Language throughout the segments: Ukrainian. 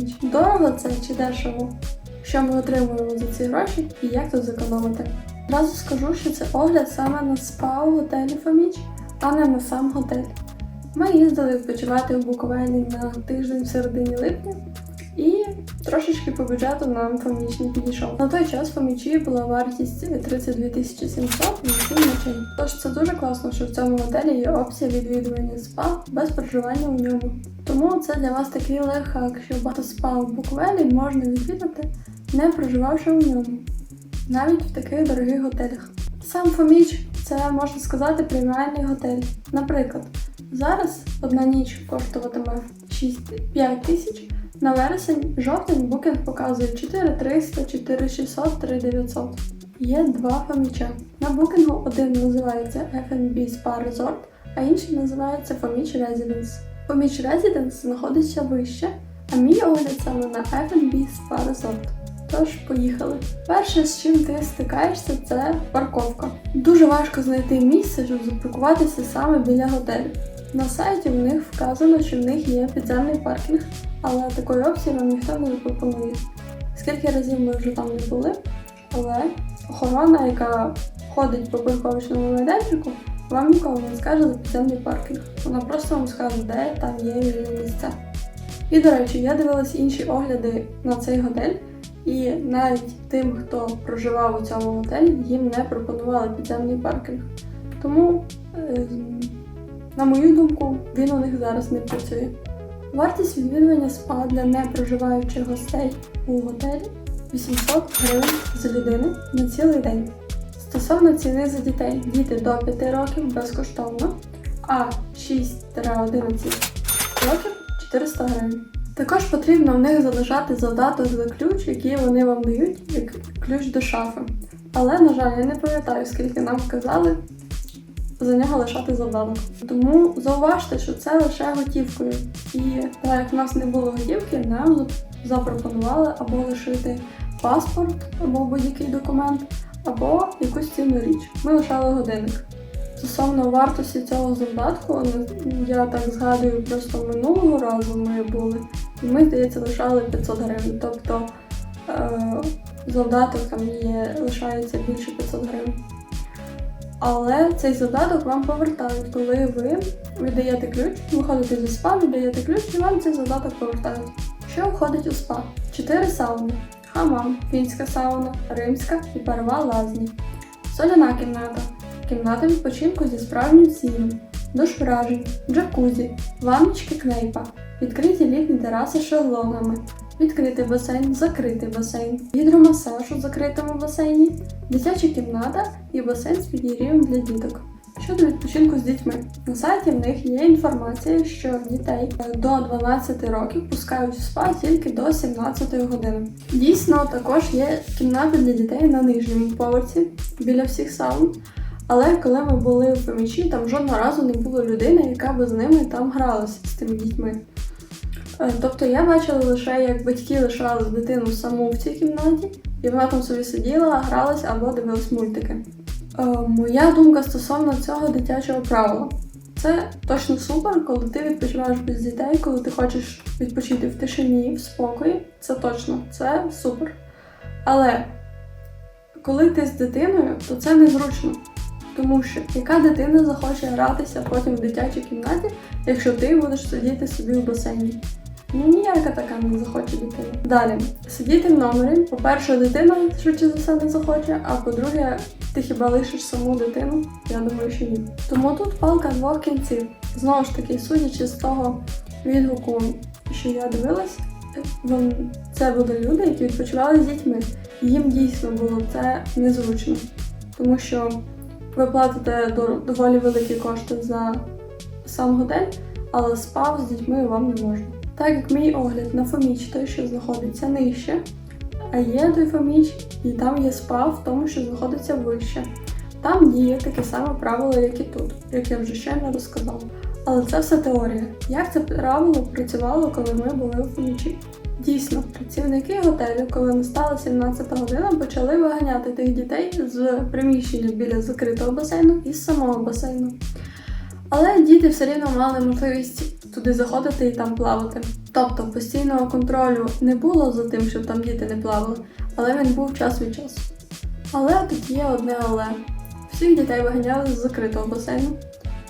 готелі Дорого це чи дешево? Що ми отримуємо за ці гроші і як тут зекономити? Одразу скажу, що це огляд саме на спа у готелі Фоміч, а не на сам готель. Ми їздили відпочивати в Буковелі на тиждень в середині липня, і трошечки по бюджету нам Фоміч не підійшов. На той час Фомічі була вартість 32 тисячі 700 і 7 ночей. Тож це дуже класно, що в цьому готелі є опція відвідування спа без проживання у ньому. Тому це для вас такий лайфхак, що багато спа в Буковелі можна відвідати, не проживавши у ньому, навіть в таких дорогих готелях. Сам Фоміч це можна сказати преміальний готель. Наприклад, зараз одна ніч коштуватиме 6-5 тисяч. На вересень жовтень букінг показує 4300, 4600, 3900. Є два фоміча. На букінгу один називається F&B Spa Resort, а інший називається Фоміч Residence. Фоміч Residence знаходиться вище, а мій огляд саме на F&B Spa Resort. Тож, поїхали. Перше, з чим ти стикаєшся, це парковка. Дуже важко знайти місце, щоб запаркуватися саме біля готелю. На сайті в них вказано, що в них є підземний паркінг, але такої опції вам ніхто не запропонує. Скільки разів ми вже там не були, але охорона, яка ходить по парковочному майданчику, вам ніколи не скаже за підземний паркінг. Вона просто вам скаже, де там є вільні місця. І до речі, я дивилась інші огляди на цей готель, і навіть тим, хто проживав у цьому готелі, їм не пропонували підземний паркінг. Тому, е, на мою думку, він у них зараз не працює. Вартість відвідування спа для непроживаючих гостей у готелі 800 гривень з людини на цілий день. Стосовно ціни за дітей, діти до 5 років безкоштовно, а 6-11 років 400 гривень. Також потрібно в них залишати завдаток за ключ, який вони вам дають, як ключ до шафи. Але, на жаль, я не пам'ятаю, скільки нам вказали за нього лишати завдаток. Тому зауважте, що це лише готівкою. І так як в нас не було готівки, нам запропонували або лишити паспорт, або будь-який документ, або якусь цінну річ. Ми лишали годинник. Стосовно вартості цього завдатку, я так згадую, просто минулого разу ми були, і ми, здається, лишали 500 гривень. Тобто е, завдаток там є, лишається більше 500 гривень. Але цей задаток вам повертають, коли ви віддаєте ключ, виходите зі спа, віддаєте ключ і вам цей задаток повертають. Що входить у спа? Чотири сауни: хамам, фінська сауна, римська і парова лазні, соляна кімната, кімната відпочинку зі справжнім сіном, душ вражень, джакузі, ванночки кнейпа, відкриті літні тераси з шезлонгами, відкритий басейн, закритий басейн, гідромасаж у закритому басейні, дитяча кімната і басейн з підігрівом для діток. Щодо відпочинку з дітьми, на сайті в них є інформація, що дітей до 12 років пускають у спа тільки до 17 години. Дійсно, також є кімната для дітей на нижньому поверсі біля всіх саун. Але коли ми були в помічі, там жодного разу не було людини, яка би з ними там гралася з тими дітьми. Е, Тобто я бачила лише, як батьки лишали дитину саму в цій кімнаті, і вона там собі сиділа, гралася або дивилась мультики. Е, Моя думка стосовно цього дитячого правила. Це точно супер, коли ти відпочиваєш без дітей, коли ти хочеш відпочити в тишині, в спокої. Це точно, це супер. Але коли ти з дитиною, то це незручно. Тому що яка дитина захоче гратися потім в дитячій кімнаті, якщо ти будеш сидіти собі в басейні? Ну ніяка така не захоче дитина. Далі, сидіти в номері. По-перше, дитина швидше за все не захоче, а по-друге, ти хіба лишиш саму дитину? Я думаю, що ні. Тому тут палка двох кінців. Знову ж таки, судячи з того відгуку, що я дивилась, це були люди, які відпочивали з дітьми. Їм дійсно було це незручно, тому що ви платите доволі великі кошти за сам готель, але спав з дітьми вам не можна. Так як мій огляд на Фоміч, той, що знаходиться нижче, а є той Фоміч, і там є спа в тому, що знаходиться вище. Там діє таке саме правило, як і тут, як я вже щойно розказала. Але це все теорія. Як це правило працювало, коли ми були у Фомічі? Дійсно, працівники готелю, коли настала 17 година, почали виганяти тих дітей з приміщення біля закритого басейну і з самого басейну. Але діти все рівно мали можливість туди заходити і там плавати. Тобто постійного контролю не було за тим, щоб там діти не плавали, але він був час від часу. Але тут є одне але. Всіх дітей виганяли з закритого басейну,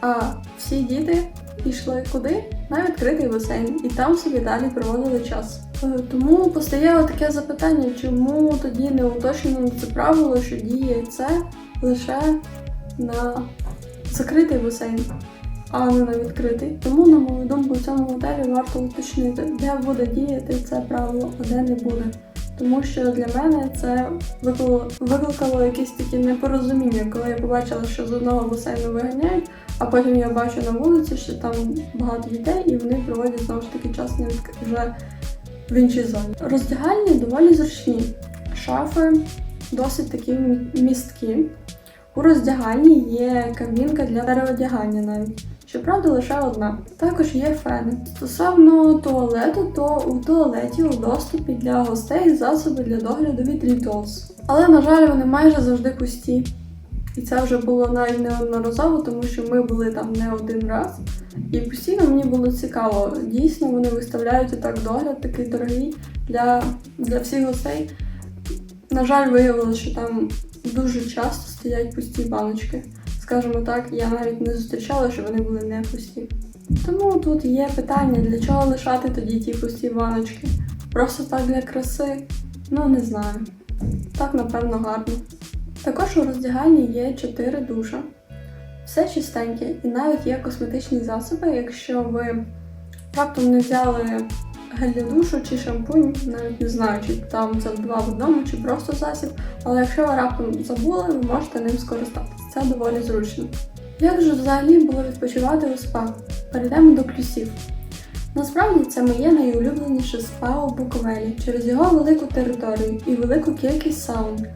а всі діти йшли куди? На відкритий басейн, і там собі далі проводили час. Е, Тому постає таке запитання, чому тоді не уточнено це правило, що діє це лише на закритий басейн, а не на відкритий. Тому, на мою думку, в цьому готелі варто уточнити, де буде діяти це правило, а де не буде. Тому що для мене це викликало, викликало якісь такі непорозуміння, коли я побачила, що з одного басейну виганяють, а потім я бачу на вулиці, що там багато дітей, і вони проводять знову ж таки час не вже в іншій зоні. Роздягальні доволі зручні. Шафи досить такі мі- місткі. У роздягальні є кабінка для переодягання навіть. Щоправда, лише одна. Також є фени. Стосовно туалету, то у туалеті у доступі для гостей засоби для догляду від Rituals. Але, на жаль, вони майже завжди пусті. І це вже було навіть неодноразово, тому що ми були там не один раз. І постійно мені було цікаво. Дійсно, вони виставляють отак догляд, такий дорогий для, для всіх гостей. На жаль, виявилося, що там дуже часто стоять пусті баночки. Скажімо так, я навіть не зустрічала, що вони були не пусті. Тому тут є питання, для чого лишати тоді ті пусті баночки? Просто так для краси? Ну не знаю. Так, напевно, гарно. Також у роздягальні є 4 душа. Все чистеньке, і навіть є косметичні засоби, якщо ви раптом не взяли гель для душу чи шампунь, навіть не знаю, чи там це два в одному, чи просто засіб. Але якщо ви раптом забули, ви можете ним скористатися. Це доволі зручно. Як же взагалі було відпочивати у спа? Перейдемо до плюсів. Насправді це моє найулюбленіше спа у Буковелі через його велику територію і велику кількість саун.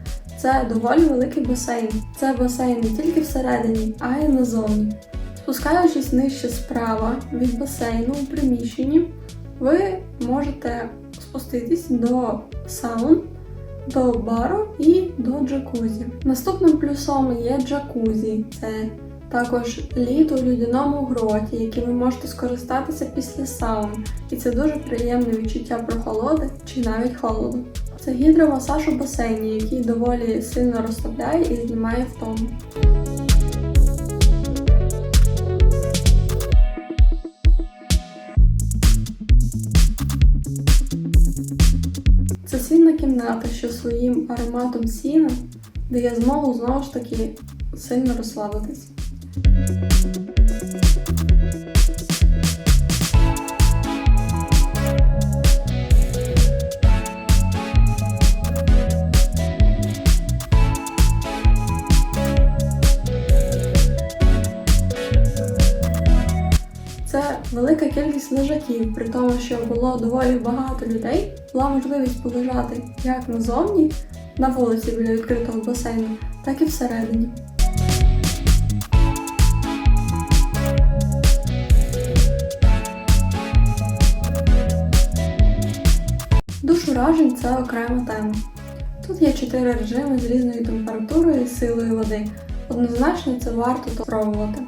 Це доволі великий басейн. Це басейн не тільки всередині, а й назовні. Спускаючись нижче справа від басейну у приміщенні, ви можете спуститись до саун, до бару і до джакузі. Наступним плюсом є джакузі. Це також лід у людяному гроті, яким ви можете скористатися після саун. І це дуже приємне відчуття прохолоди чи навіть холоду. Це гідромасаж у басейні, який доволі сильно розслабляє і знімає втому. Кімната, що своїм ароматом сіна дає змогу знову ж таки сильно розслабитись. Кількість лежаків, при тому, що було доволі багато людей, була можливість полежати як назовні, на вулиці біля відкритого басейну, так і всередині. Душ уражень це окрема тема. Тут є чотири режими з різною температурою і силою води. Однозначно це варто спробувати.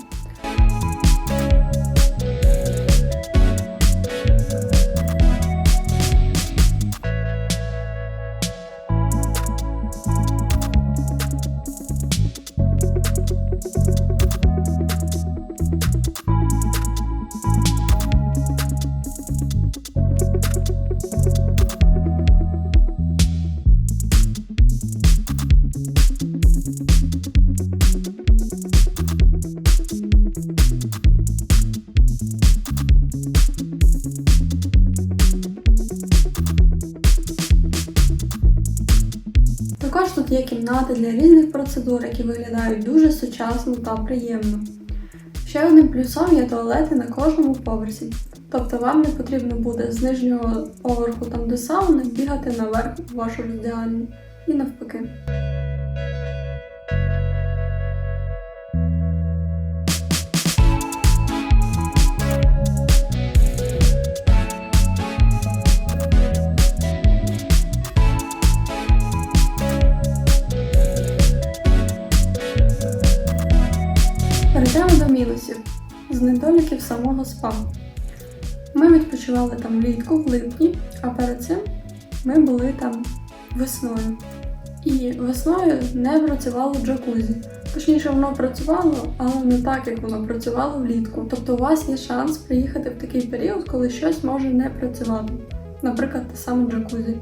Є кімнати для різних процедур, які виглядають дуже сучасно та приємно. Ще одним плюсом є туалети на кожному поверсі. Тобто вам не потрібно буде з нижнього поверху там до сауни бігати наверх у вашу роздягальню. І навпаки. Спа. Ми відпочивали там влітку, в липні, а перед цим ми були там весною. І весною не працювало джакузі. Точніше, воно працювало, але не так, як воно працювало влітку. Тобто у вас є шанс приїхати в такий період, коли щось може не працювати. Наприклад, те саме джакузі.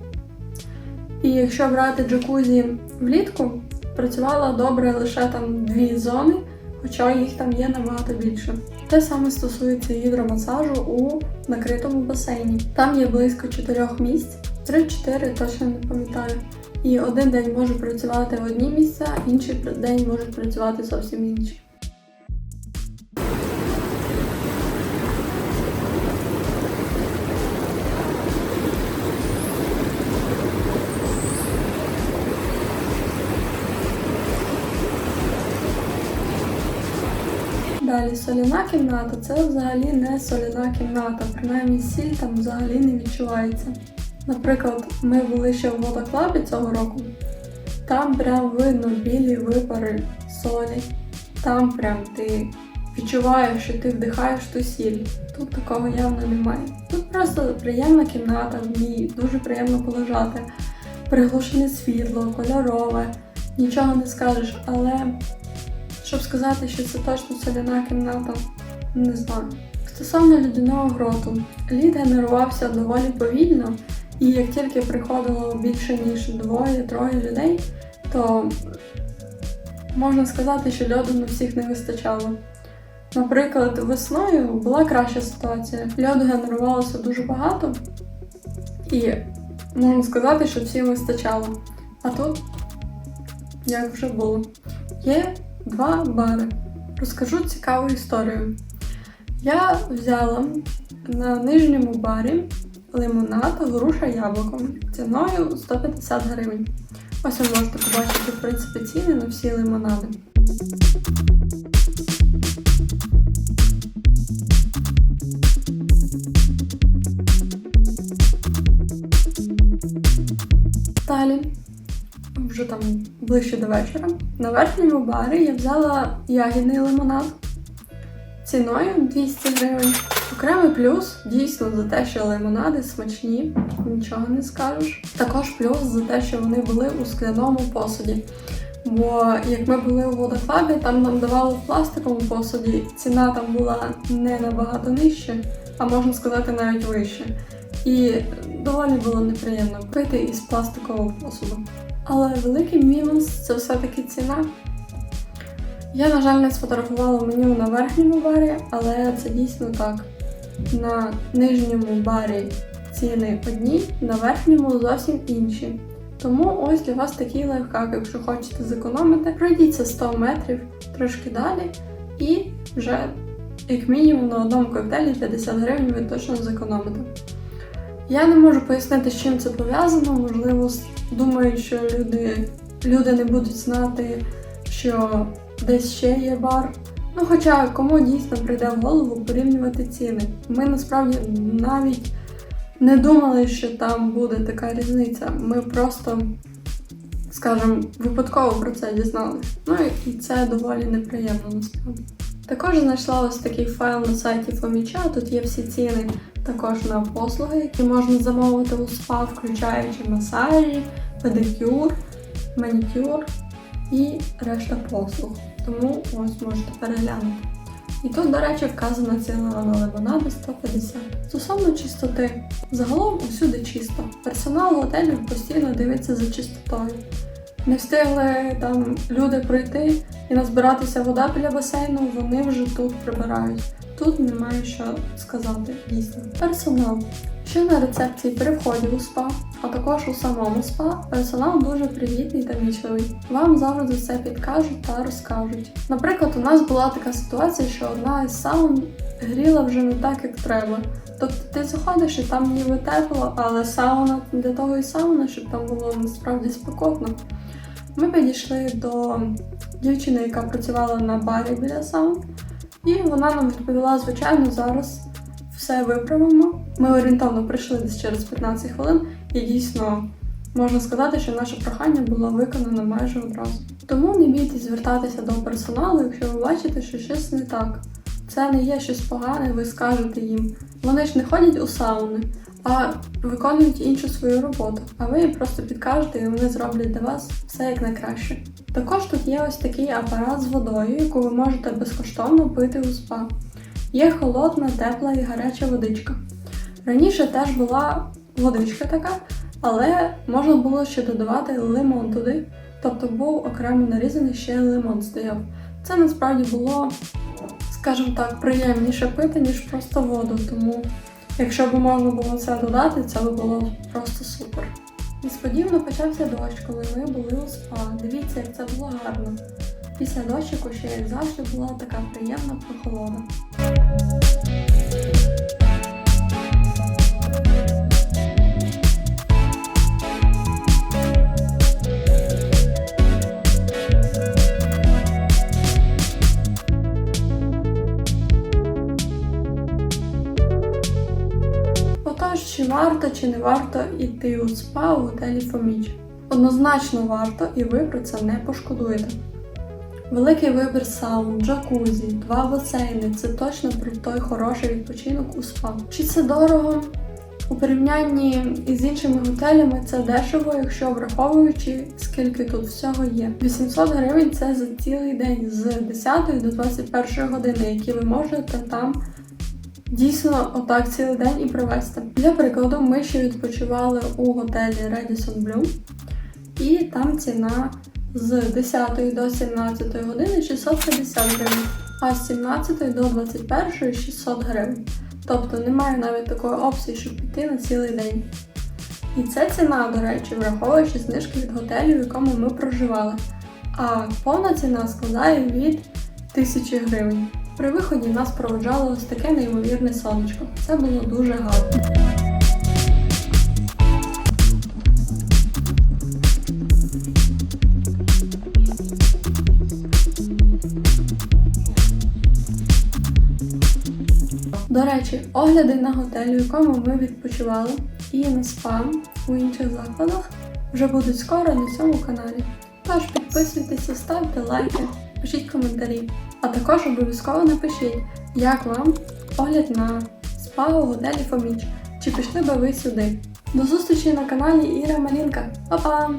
І якщо брати джакузі влітку, працювала добре лише там дві зони, хоча їх там є набагато більше. Те саме стосується гідромасажу у накритому басейні. Там є близько чотирьох місць, 3-4, точно не пам'ятаю. І один день може працювати в одні місця, інший день може працювати зовсім інші. Далі соляна кімната це взагалі не соляна кімната, принаймні сіль там взагалі не відчувається. Наприклад, ми були ще в водоклабі цього року, там прям видно білі випари солі, там прям ти відчуваєш, що ти вдихаєш ту сіль. Тут такого явно немає. Тут просто приємна кімната, в ній дуже приємно полежати, приглушене світло, кольорове, нічого не скажеш, але щоб сказати, що це точно соляна кімната, не знаю. Стосовно людяного гроту, лід генерувався доволі повільно, і як тільки приходило більше ніж двоє-троє людей, то можна сказати, що льоду на всіх не вистачало. Наприклад, весною була краща ситуація. Льоду генерувалося дуже багато, і можна сказати, що всім вистачало. А тут, як вже було, є два бари. Розкажу цікаву історію. Я взяла на нижньому барі лимонад груша яблуком ціною 150 гривень. Ось ви можете побачити, в принципі, ціни на всі лимонади. Далі, вже там ближче до вечора, на верхньому барі я взяла ягідний лимонад ціною 200 гривень. Окремий плюс дійсно за те, що лимонади смачні, нічого не скажеш. Також плюс за те, що вони були у скляному посуді. Бо як ми були у водоклабі, там нам давали в пластиковому посуді, ціна там була не набагато нижче, а можна сказати навіть вище. І доволі було неприємно пити із пластикового посуду. Але великий мінус це все-таки ціна. Я, на жаль, не сфотографувала меню на верхньому барі, але це дійсно так. На нижньому барі ціни одні, на верхньому зовсім інші. Тому ось для вас такий лайфхак, якщо хочете зекономити, пройдіться 100 метрів трошки далі і вже як мінімум на одному коктейлі 50 гривень ви точно зекономите. Я не можу пояснити, з чим це пов'язано. Можливо, думаю, що люди, люди не будуть знати, що десь ще є бар. Ну, хоча кому дійсно прийде в голову порівнювати ціни. Ми насправді навіть не думали, що там буде така різниця. Ми просто, скажімо, випадково про це дізналися. Ну і це доволі неприємно насправді. Також знайшла ось такий файл на сайті Фоміча. Тут є всі ціни також на послуги, які можна замовити у спа, включаючи масажі, педикюр, манікюр і решта послуг. Тому ось можете переглянути. І тут, до речі, вказана ціна на лимонади 150. Стосовно чистоти, загалом усюди чисто. Персонал готелю постійно дивиться за чистотою. Не встигли там люди пройти і назбиратися вода біля басейну, вони вже тут прибирають. Тут немає що сказати дійсно. Персонал. Ще на рецепції при вході у спа, а також у самому спа, персонал дуже привітний та вічливий. Вам завжди все підкажуть та розкажуть. Наприклад, у нас була така ситуація, що одна із саун гріла вже не так, як треба. Тобто ти заходиш і там ніби тепло, але сауна для того і сауна, щоб там було насправді спекотно. Ми підійшли до дівчини, яка працювала на барі біля саун, і вона нам відповіла, звичайно, зараз все виправимо. Ми орієнтовно прийшли десь через 15 хвилин, і дійсно можна сказати, що наше прохання було виконано майже одразу. Тому не бійтесь звертатися до персоналу, якщо ви бачите, що щось не так. Це не є щось погане, ви скажете їм. Вони ж не ходять у сауни, а виконують іншу свою роботу. А ви їм просто підкажете, і вони зроблять для вас все як найкраще. Також тут є ось такий апарат з водою, яку ви можете безкоштовно пити у спа. Є холодна, тепла і гаряча водичка. Раніше теж була водичка така, але можна було ще додавати лимон туди, тобто був окремо нарізаний ще лимон стояв. Це насправді було, скажімо так, приємніше пити, ніж просто воду. Тому, якщо б можна було це додати, це б було просто супер. Несподівано почався дощ, коли ми були у спа. Дивіться, як це було гарно. Після дощику ще, як завжди, була така приємна прохолода. Варто чи не варто йти у спа у готелі Фоміч? Однозначно варто, і ви про це не пошкодуєте. Великий вибір саун, джакузі, два басейни це точно про той хороший відпочинок у спа. Чи це дорого? У порівнянні із іншими готелями це дешево, якщо враховуючи, скільки тут всього є. 800 гривень це за цілий день з 10 до 21 години, які ви можете там дійсно отак цілий день і провести. Для прикладу, ми ще відпочивали у готелі Radisson Blue, і там ціна з 10 до 17 години 650 гривень, а з 17 до 21 600 гривень. Тобто немає навіть такої опції, щоб піти на цілий день. І це ціна, до речі, враховуючи знижки від готелю, в якому ми проживали. А повна ціна складає від 1000 гривень. При виході нас проводжало ось таке неймовірне сонечко. Це було дуже гарно. До речі, огляди на готель, у якому ми відпочивали, і на спам у інших закладах вже будуть скоро на цьому каналі. Тож підписуйтесь, ставте лайки, пишіть коментарі, а також обов'язково напишіть, як вам огляд на спа у Фоміч. Чи пішли би ви сюди? До зустрічі на каналі Іра Малінка. Па-па!